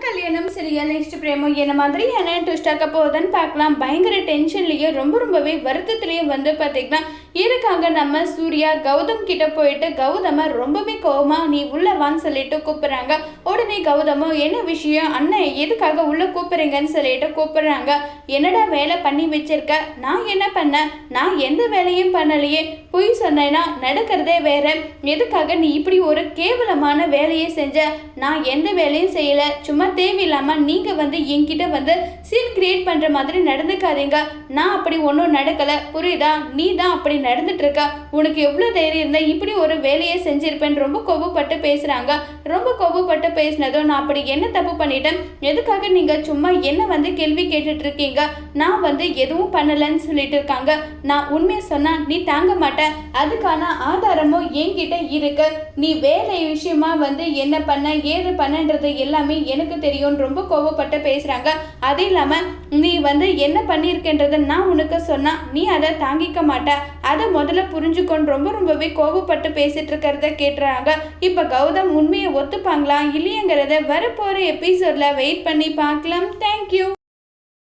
que கல்யாணம் சரியா next பிரேமோ என்ன மாதிரியான ட்விஸ்டாக்க போகுதுன்னு பார்க்கலாம். பயங்கர டென்ஷன்லேயே ரொம்ப ரொம்பவே வருத்தத்துலேயே வந்து பார்த்தீங்கன்னா இருக்காங்க நம்ம சூர்யா கௌதம் கிட்ட போயிட்டு கௌதம ரொம்பவே கோவமா நீ உள்ள வான்னு சொல்லிட்டு கூப்பிடுறாங்க. உடனே கௌதமும் என்ன விஷயம்? அண்ணன் எதுக்காக உள்ள கூப்பிடுறீங்கன்னு சொல்லிட்டு கூப்பிடுறாங்க. என்னடா வேலை பண்ணி வச்சிருக்க? நான் என்ன பண்ணேன் நான் எந்த வேலையும் பண்ணலையே. பொய் சொன்னேன்னா நடக்கிறதே வேற. எதுக்காக நீ இப்படி ஒரு கேவலமான வேலையை செஞ்ச? நான் எந்த வேலையும் செய்யல. சும்மா தேவையில்லாமல் நீங்கள் வந்து என்கிட்ட வந்து சீன் கிரியேட் பண்ணுற மாதிரி நடந்துக்காதீங்க. நான் அப்படி ஒன்றும் நடக்கல. புரியுதா? நீ தான் அப்படி நடந்துட்டுருக்க. உனக்கு எவ்வளோ தைரியம் இருந்தால் இப்படி ஒரு வேலையை செஞ்சுருப்பேன்னு ரொம்ப கோபப்பட்டு பேசுகிறாங்க ரொம்ப கோபப்பட்டு பேசினதும் நான் அப்படி என்ன தப்பு பண்ணிட்டேன்? எதுக்காக நீங்கள் சும்மா என்ன வந்து கேள்வி கேட்டுட்ருக்கீங்க நான் வந்து எதுவும் பண்ணலைன்னு சொல்லிட்டு இருக்காங்க. நான் உண்மையை சொன்னால் நீ தாங்க மாட்ட. அதுக்கான ஆதாரமும் என்கிட்ட இருக்கு. நீ வேலை விஷயமா வந்து என்ன பண்ண ஏது பண்ணன்றது எல்லாமே எனக்கு தெரியும். ரொம்ப கோவப்பட்டு பேசுகிறாங்க அது இல்லாமல் நீ வந்து என்ன பண்ணியிருக்கன்றத நான் உனக்கு சொன்னா நீ அதை தாங்கிக்க மாட்ட. அதை முதல்ல புரிஞ்சுக்கொண்டு ரொம்ப ரொம்பவே கோவப்பட்டு பேசிட்டு இருக்கிறத கேட்டுறாங்க. இப்போ கௌதம் உண்மையை ஒத்துப்பாங்களா இல்லையங்கிறத வரப்போகிற எபிசோடில் வெயிட் பண்ணி பார்க்கலாம். தேங்க்யூ